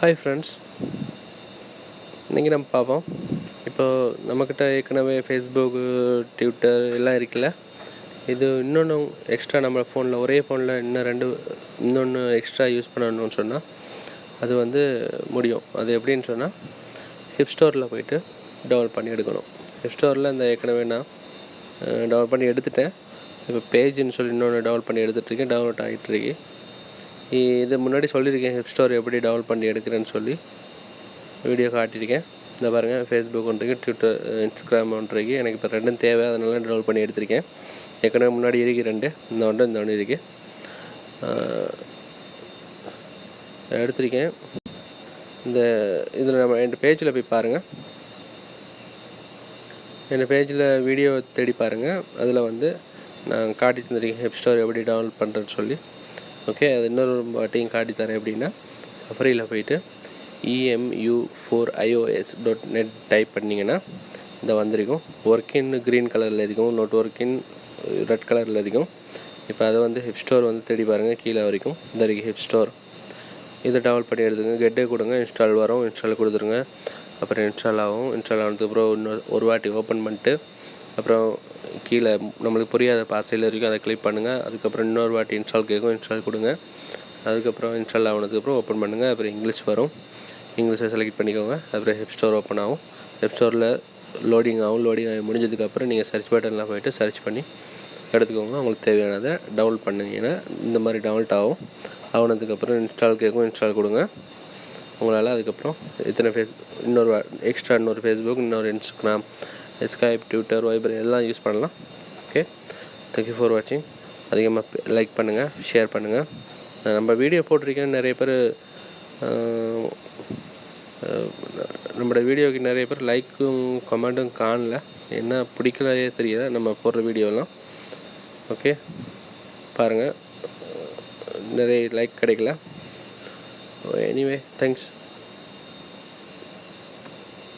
Hi friends இன்றைக்கி நம்ம பார்ப்போம். இப்போது நம்மக்கிட்ட ஏற்கனவே ஃபேஸ்புக்கு ட்விட்டர் எல்லாம் இருக்குல்ல? இது இன்னொன்று எக்ஸ்ட்ரா நம்ம ஃபோனில் ஒரே ஃபோனில் இன்னும் ரெண்டு இன்னொன்று எக்ஸ்ட்ரா யூஸ் பண்ணணும்னு சொன்னால் அது வந்து முடியும். அது எப்படின்னு சொன்னால் ஹிப் ஸ்டோரில் போயிட்டு டவுன்லோட் பண்ணி எடுக்கணும். ஹிப் ஸ்டோரில் இந்த ஏற்கனவே நான் டவுன்லோட் பண்ணி எடுத்துட்டேன். இப்போ பேஜுன்னு சொல்லி இன்னொன்று டவுன்லோட் பண்ணி எடுத்துகிட்ருக்கேன் டவுன்லோட் ஆகிட்டுருக்கு இது முன்னாடி சொல்லியிருக்கேன் ஹிப் ஸ்டோர் எப்படி டவுன்லோட் பண்ணி எடுக்கிறேன்னு சொல்லி. வீடியோ காட்டியிருக்கேன். இந்த பாருங்கள் ஃபேஸ்புக் ஒன்றைக்கு ட்விட்டர் இன்ஸ்டாகிராம் ஒன்றைக்கு. எனக்கு இப்போ ரெண்டும் தேவை அதனால டவுன்லோட் பண்ணி எடுத்திருக்கேன். ஏற்கனவே முன்னாடி இருக்கு ரெண்டு இந்த ஒன்று இந்த ஒன்று இருக்குது எடுத்திருக்கேன். இந்த இதில் நம்ம என் பேஜில் போய் பாருங்கள் என் பேஜில் வீடியோ தேடி பாருங்கள் அதில் வந்து நான் காட்டி தந்திருக்கேன் ஹெப் ஸ்டோர் எப்படி டவுன்லோட் பண்ணுறேன்னு சொல்லி. ஓகே அது இன்னொரு வாட்டியும் காட்டி தரேன் எப்படின்னா சஃபரியில் போயிட்டு EMU four iOS dot net type பண்ணிங்கன்னா இந்த வந்திருக்கும். ஒர்க்கின் க்ரீன் கலரில் இருக்கும் நோட் ஒர்க்கின் ரெட் கலரில் இருக்கும். இப்போ அதை வந்து ஹிப் ஸ்டோர் வந்து தேடி பாருங்கள் கீழே வரைக்கும். இந்த வரைக்கும் ஹிப் ஸ்டோர் இதை டவுன்லோட் பண்ணி எடுத்துங்க. கெட்டே கொடுங்க இன்ஸ்டால் வரும் இன்ஸ்டால் கொடுத்துருங்க. அப்புறம் இன்ஸ்டால் ஆகும். இன்ஸ்டால் ஆனதுக்கப்புறம் இன்னொரு ஒரு வாட்டி ஓப்பன் பண்ணிட்டு அப்புறம் கீழே நம்மளுக்கு புரியாத பாசையில் இருக்கும் அதை கிளிக் பண்ணுங்கள் அதுக்கப்புறம் இன்னொரு வாட்டி இன்ஸ்டால் கேட்கும் இன்ஸ்டால் கொடுங்க. அதுக்கப்புறம் இன்ஸ்டால் ஆனதுக்கப்புறம் ஓப்பன் பண்ணுங்கள் அப்புறம் இங்கிலீஷ் வரும். இங்கிலீஷை செலக்ட் பண்ணிக்கோங்க அப்புறம் ஹெப் ஸ்டோர் ஓப்பன் ஆகும். ஹெப் ஸ்டோரில் லோடிங் ஆகும் லோடிங் ஆகி முடிஞ்சதுக்கப்புறம் நீங்கள் சர்ச் பட்டனில் போயிட்டு சர்ச் பண்ணி எடுத்துக்கோங்க. உங்களுக்கு தேவையானதை டவுன்லோட் பண்ணிங்கன்னா இந்த மாதிரி டவுன்லோட் ஆகும். ஆனதுக்கப்புறம் இன்ஸ்டால் கேட்கும் இன்ஸ்டால் கொடுங்க. உங்களால் அதுக்கப்புறம் இத்தனை ஃபேஸ் இன்னொரு எக்ஸ்ட்ரா இன்னொரு ஃபேஸ்புக் இன்னொரு இன்ஸ்டாகிராம் ஸ்கைப் ட்விட்டர் வைபர் எல்லாம் யூஸ் பண்ணலாம். ஓகே தேங்க்யூ ஃபார் வாட்சிங் அதிகமாக லைக் பண்ணுங்கள் ஷேர் பண்ணுங்கள் நம்ம வீடியோ போட்டிருக்கேன் நிறைய பேர் நம்மளோட வீடியோக்கு நிறைய பேர் லைக்கும் கமெண்ட்டும் காணல. என்ன பிடிக்கலையே தெரியல நம்ம போடுற வீடியோலாம் ஓகே பாருங்கள் நிறைய லைக் கிடைக்கல. Anyway thanks